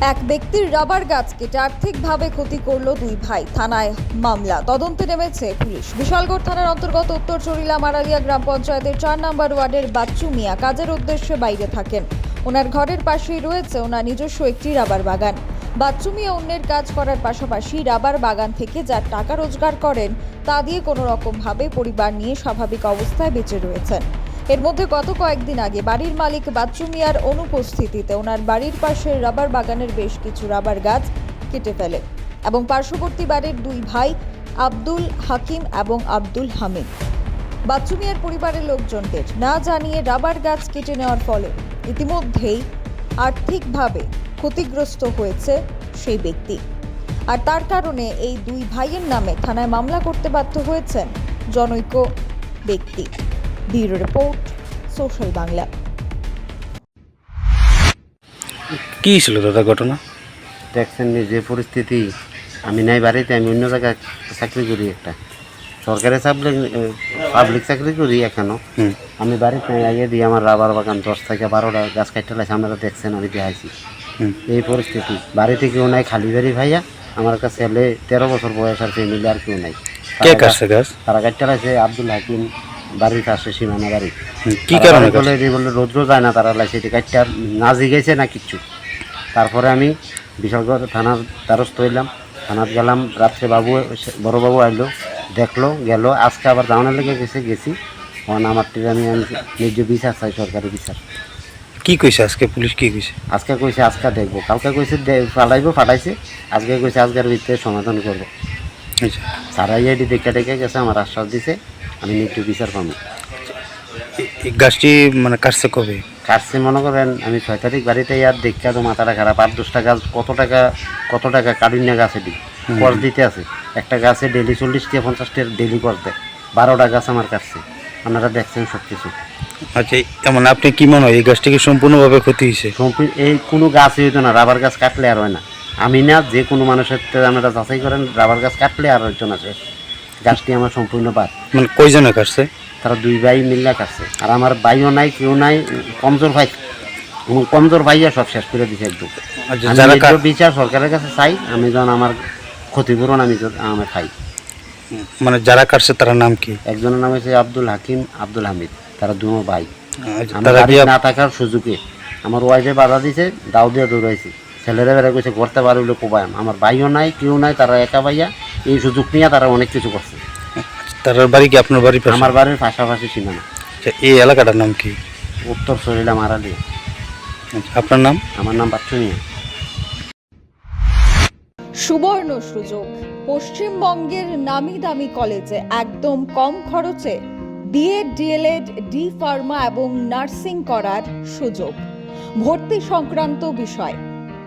এক ব্যক্তির রাবার গাছ কেটে আর্থিকভাবে ক্ষতি করল দুই ভাই। থানায় মামলা। তদন্তে নেমেছে পুলিশ। বিশালগড় থানার অন্তর্গত উত্তর চরিলা মারালিয়া গ্রাম পঞ্চায়েতের চার নম্বর ওয়ার্ডের বাচ্চু মিয়া কাজের উদ্দেশ্যে বাইরে থাকেন। ওনার ঘরের পাশেই রয়েছে ওনার নিজস্ব একটি রাবার বাগান। বাচ্চু মিয়া অন্যের কাজ করার পাশাপাশি রাবার বাগান থেকে যার টাকা রোজগার করেন, তা দিয়ে কোনো রকমভাবে পরিবার নিয়ে স্বাভাবিক অবস্থায় বেঁচে রয়েছেন। এর মধ্যে গত কয়েকদিন আগে বাড়ির মালিক বাচ্চু মিয়ার অনুপস্থিতিতে ওনার বাড়ির পাশে রাবার বাগানের বেশ কিছু রাবার গাছ কেটে ফেলে এবং পার্শ্ববর্তী বাড়ির দুই ভাই আব্দুল হাকিম এবং আব্দুল হামিদ বাচ্চু মিয়ার পরিবারের লোকজনদের না জানিয়ে রাবার গাছ কেটে নেওয়ার ফলে ইতিমধ্যেই আর্থিকভাবে ক্ষতিগ্রস্ত হয়েছে সেই ব্যক্তি। আর তার কারণে এই দুই ভাইয়ের নামে থানায় মামলা করতে বাধ্য হয়েছেন জনৈক ব্যক্তি। Bureau report social Bangla. কি ছিল দাদা ঘটনা? দেখছেন নি যে পরিস্থিতি আমি নাই বাড়িতে আমি অন্য জায়গায় চাকরি করি একটা। সরকারি চাকরি পাবলিক চাকরি করি এখনও। আমি বাড়িতে আইয়ে দিই আমার রাবার বাগান দশ থেকে বারোটা গাছ কাটতে লাগছে আপনারা দেখছেন আমি দেখাইছি। এই পরিস্থিতি বাড়িতে কেউ নাই খালি বাড়ি ভাইয়া আমার কাছে ছেলে তেরো বছর বয়স আর ফ্যামিলি আর কেউ নাই। তারা কাটতে লাগছে আব্দুল হাকিম বাড়ির পাশে সীমানা বাড়ি। কি কারণে বলে যে বলে রৌদ্র যায় না তারা লাগছে এটি আর না জিগেছে না কিচ্ছু। তারপরে আমি বিশালগড় থানার দ্বারস্থ হইলাম। থানাত গেলাম রাত্রে বাবু এসে- বড় বাবু আইলো দেখল গেল আজকে আবার দাওয়ানের লেগে গেছে গেছি। তখন আমার টিকে আমি ন্যায্য বিচার চাই সরকারি বিচার। কি কইছে আজকে? পুলিশ কি কইছে? আজকে কইছে আজকে দেখব। কালকে কইছে ফালাইবো ফাটাইছে আজকে কইছে আজকের ভিতরে সমাধান করব। আচ্ছা। সারা ইয়েডি দেখে দেখে গেছে আমার আশ্বাস দিছে। আমি ন্যায্য বিচার পাবো। গাছটি মানে কাটছে কবে? কাটছে মনে করেন আমি ছয় তারিখ বাড়িতে আর দেখা তো মাথাটা খারাপ। আট দশটা গাছ কত টাকা কত টাকা কারিনা গাছে দিই কর দিতে আছে। একটা গাছে ডেলি চল্লিশ টাকা পঞ্চাশ টাকা ডেলি কর দেয়। বারোটা গাছ আমার কাটছে। আপনারা দেখছেন সব কিছু আচ্ছা এমন আপনি কি মনে হয় এই গাছটিকে সম্পূর্ণভাবে ক্ষতি হয়েছে? সম্পূর্ণ এই কোনো গাছই হইতো না রাবার গাছ কাটলে আর হয় না। আমি না যে কোনো মানুষের আপনারা যাচাই করেন রাবার গাছ কাটলে আর হইতো না শেষ গাছটি আমার সম্পূর্ণ বাদ। মানে কয়জনে কাটছে? তারা দুই ভাই মিল্লা কাটছে। আর আমার ভাইও নাই কেউ নাই কমজোর ভাই। কমজোর ভাইয়া সব শেষ করে দিছে একদম। আচ্ছা বিচার সরকারের কাছে চাই আমি যখন আমার ক্ষতিপূরণ আমি আমি খাই। মানে যারা কাটছে তার নাম কি? একজনের নাম হচ্ছে আব্দুল হাকিম আব্দুল হামিদ। তারা দুনো ভাই। আচ্ছা, না থাকার সুযোগে আমার ওয়াইফে বাধা দিছে দাও দিয়ে দৌড়াইছি। ছেলেরা বেড়ে কইছে করতে পারলে কোবায়াম আমার ভাইও নাই কেউ নাই তারা একা ভাইয়া। এই সুযোগ নিয়ে তারা অনেক কিছু করছে। তার বাড়ি কি আপনার বাড়ি পাশে? আমার বাড়ির পাশাপাশি সীমানা। আচ্ছা, এই এলাকাটার নাম কি? উত্তর শরীরা মারালি। আচ্ছা, আপনার নাম? আমার নাম বাচ্চুনিয়া। সুবর্ণ সুযোগ। পশ্চিমবঙ্গের নামি দামি কলেজে একদম কম খরচে B Ed D El Ed D pharma এবং নার্সিং করার সুযোগ। ভর্তি সংক্রান্ত বিষয়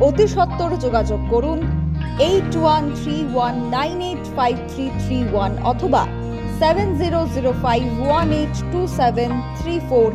অতি সত্বর যোগাযোগ করুন eight one three one nine eight five three three one অথবা seven zero zero five one eight two seven three four